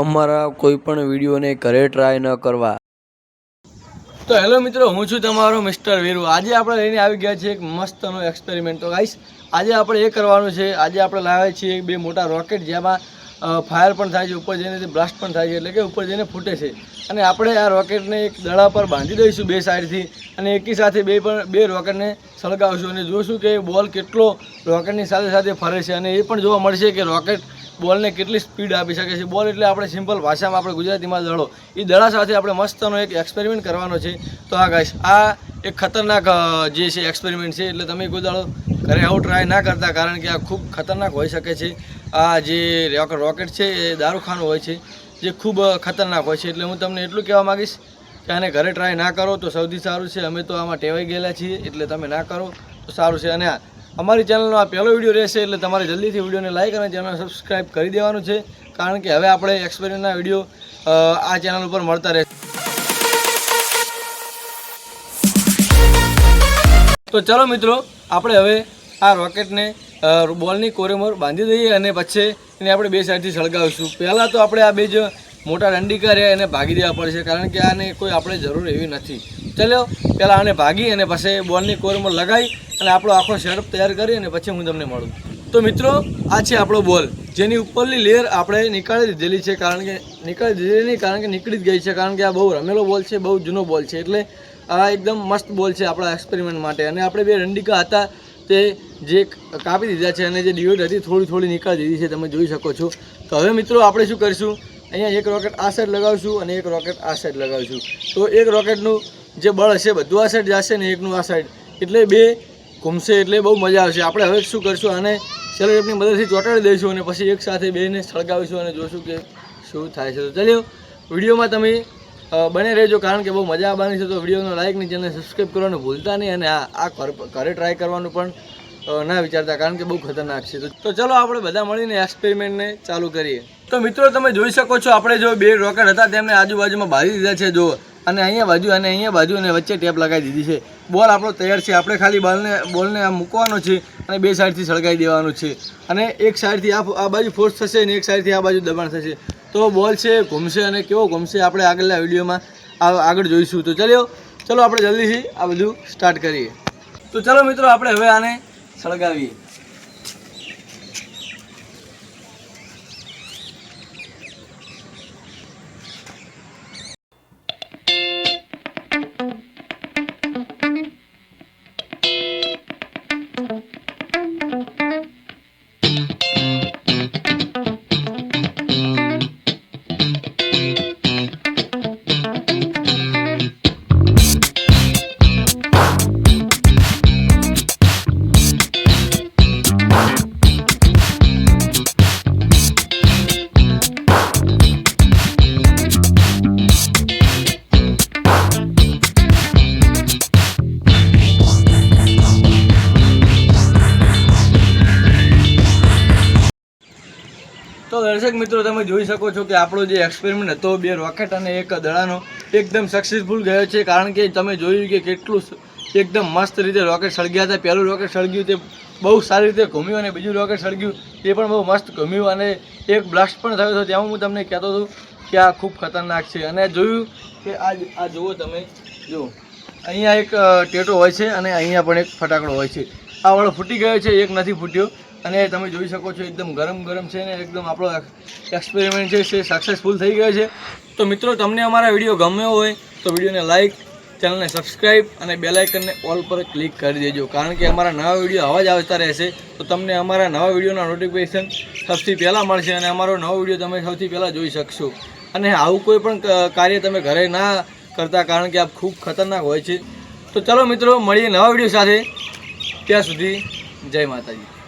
અમારા કોઈ પણ વિડીયોને ઘરે ટ્રાય ન કરવા. તો હેલો મિત્રો, હું છું તમારો મિસ્ટર વીરુ. આજે આપણે લઈને આવી ગયા છીએ એક મસ્તનો એક્સપેરિમેન્ટ તો ગાઈશ આજે આપણે એ કરવાનું છે, આજે આપણે લાવ્યા છીએ બે મોટા રોકેટ જેમાં ફાયર પણ થાય છે, ઉપર જઈને બ્લાસ્ટ પણ થાય છે, એટલે કે ઉપર જઈને ફૂટે છે. અને આપણે આ રોકેટને એક દડા પર બાંધી દઈશું બે સાઈડથી અને એકી સાથે બે પણ, બે રોકેટને સળગાવશું. અને જોઈશું કે બોલ કેટલો રોકેટની સાથે સાથે ફરે છે. અને એ પણ જોવા મળશે કે રોકેટ બોલને કેટલી સ્પીડ આપી શકે છે? બોલ એટલે આપણે સિમ્પલ ભાષામાં આપણે ગુજરાતીમાં દડો એ દડા સાથે આપણે મસ્તનો એક એક્સપેરિમેન્ટ કરવાનો છે. તો આ ગાઈશ આ એક ખતરનાક જે છે એક્સપેરિમેન્ટ છે, એટલે તમે કોઈ દડો ઘરે આવું ટ્રાય ના કરતા, કારણ કે આ ખૂબ ખતરનાક હોઈ શકે છે. આ જે રોકેટ છે, એ દારૂખાનું હોય છે, જે ખૂબ ખતરનાક હોય છે. એટલે હું તમને એટલું કહેવા માગીશ કે આને ઘરે ટ્રાય ના કરો તો સૌથી સારું છે. અમે તો આમાં ટેવાઈ ગયેલા છીએ, એટલે તમે ના કરો, તો સારું છે. અને આ અમારી ચેનલનો આ પહેલો વીડિયો રહેશે એટલે તમારે જલ્દીથી વિડીયોને લાઈક અને ચેનલ સબસ્ક્રાઈબ કરી દેવાનું છે, કારણ કે હવે આપણે એક્સપેરિમેન્ટના વીડિયો આ ચેનલ ઉપર મળતા રહેશે. તો ચલો મિત્રો, આપણે હવે આ રોકેટને બોલની કોરેમોર બાંધી દઈએ અને પછી એને આપણે બે સાઈડથી સળગાવીશું. પહેલાં તો આપણે આ બે જ મોટા દંડીકા રહ્યા એને ભાગી દેવા પડશે, કારણ કે આને કોઈ આપણે જરૂર એવી નથી. ચલો પહેલાં આને ભાગી અને પછી બોલની કોરમાં લગાવી અને આપણો આખો સેટઅપ તૈયાર કરી અને પછી હું તમને મળું. તો મિત્રો, આ છે આપણો બોલ. જેની ઉપરની લેયર આપણે નીકાળી દીધેલી છે કારણ કે નીકાળી દીધેલી નહીં, કારણ કે નીકળી જ ગઈ છે, કારણ કે આ બહુ રમેલો બોલ છે, બહુ જૂનો બોલ છે. એટલે આ એકદમ મસ્ત બોલ છે આપણા એક્સપેરિમેન્ટ માટે. અને આપણે બે રંડિકા હતા તે જે કાપી દીધા છે અને જે ડિવાઈડ હતી થોડી થોડી નીકાળી દીધી છે, તમે જોઈ શકો છો. તો હવે મિત્રો, આપણે શું કરીશું? અહીંયા એક રોકેટ આ સાઈડ લગાવશું અને એક રોકેટ આ સાઈડ લગાવશું. તો એક રોકેટનું જે બળ હશે બધું આ સાઈડ જશે ને એકનું આ સાઈડ એટલે બે ઘૂમશે એટલે બહુ મજા આવશે. આપણે હવે શું કરશું? આને સેલોટેપની મદદથી ચોંટાડી દઈશું અને પછી એક સાથે બેને સળગાવીશું અને જોશું કે શું થાય છે. તો ચાલ્યો, વિડીયોમાં તમે બને રહેજો કારણ કે બહુ મજા આવવાની છે. તો વિડીયોનો લાઇકની ચેનલ સબસ્ક્રાઈબ કરવાનું ભૂલતા નહીં અને આ આ ઘર- ટ્રાય કરવાનું પણ ના વિચારતા કારણ કે બહુ ખતરનાક છે. તો- ચલો આપણે બધા મળીને એક્સપેરિમેન્ટને ચાલુ કરીએ. તો મિત્રો તમે જોઈ શકો છો, આપણે જો બે રોકેટ હતા તેમને આજુબાજુમાં બાંધી દીધા છે, જો. અને અહીંયા બાજુ, અને અહીંયા બાજુ, અને વચ્ચે ટેપ લગાવી દીધી છે. બોલ આપણો તૈયાર છે. આપણે ખાલી બોલને બોલને આમ મૂકવાનો છે અને બે સાઈડથી સળગાવી દેવાનું છે. અને એક સાઈડથી આ આ બાજુ ફોર્સ થશે અને એક સાઈડથી આ બાજુ દબાણ થશે. તો બોલ છે, ઘૂમશે અને કેવો ઘૂમશે આપણે આગળના વિડીયોમાં આગળ જોઈશું. તો ચાલો ચલો આપણે જલ્દીથી આ બધું સ્ટાર્ટ કરીએ. તો ચલો મિત્રો, આપણે હવે આને સળગાવીએ. તો દર્શક મિત્રો, તમે જોઈ શકો છો કે આપણો જે એક્સપેરિમેન્ટ હતો, બે રોકેટ અને એક દડાનો, એકદમ સક્સેસફુલ ગયો છે. કારણ કે તમે જોયું કે કેટલું એકદમ મસ્ત રીતે રોકેટ સળગ્યા હતા. પહેલું રોકેટ સળગ્યું તે બહુ સારી રીતે ઘૂમ્યું અને બીજું રોકેટ સળગ્યું તે પણ બહુ મસ્ત ઘૂમ્યું અને એક બ્લાસ્ટ પણ થયો હતો. ત્યાં હું તમને કહેતો હતો કે આ ખૂબ ખતરનાક છે. અને જોયું કે આ આ જુઓ તમે, જુઓ. અહીંયા એક ટેટો હોય છે અને અહીંયા પણ એક ફટાકડો હોય છે. આ વાળો ફૂટી ગયો છે, એક નથી ફૂટ્યો. અને તમે જોઈ શકો છો એકદમ ગરમ ગરમ છે ને એકદમ આપણો એક્સપેરિમેન્ટ છે તે સક્સેસફુલ થઈ ગયો છે. તો મિત્રો, તમને અમારા વીડિયો ગમ્યો હોય, તો વિડીયોને લાઇક ચેનલને સબસ્ક્રાઈબ અને બેલાઇકનને ઓલ પર ક્લિક કરી દેજો. કારણ કે અમારા નવા વીડિયો આવા જ આવતા રહેશે. તો તમને અમારા નવા વિડીયોના નોટિફિકેશન સૌથી પહેલાં મળશે અને અમારો નવો વીડિયો તમે સૌથી પહેલાં જોઈ શકશો. અને આવું કોઈ પણ કાર્ય તમે ઘરે ના કરતા, કારણ કે આ ખૂબ ખતરનાક હોય છે. તો ચલો મિત્રો, મળીએ નવા વીડિયો સાથે. ત્યાં સુધી જય માતાજી.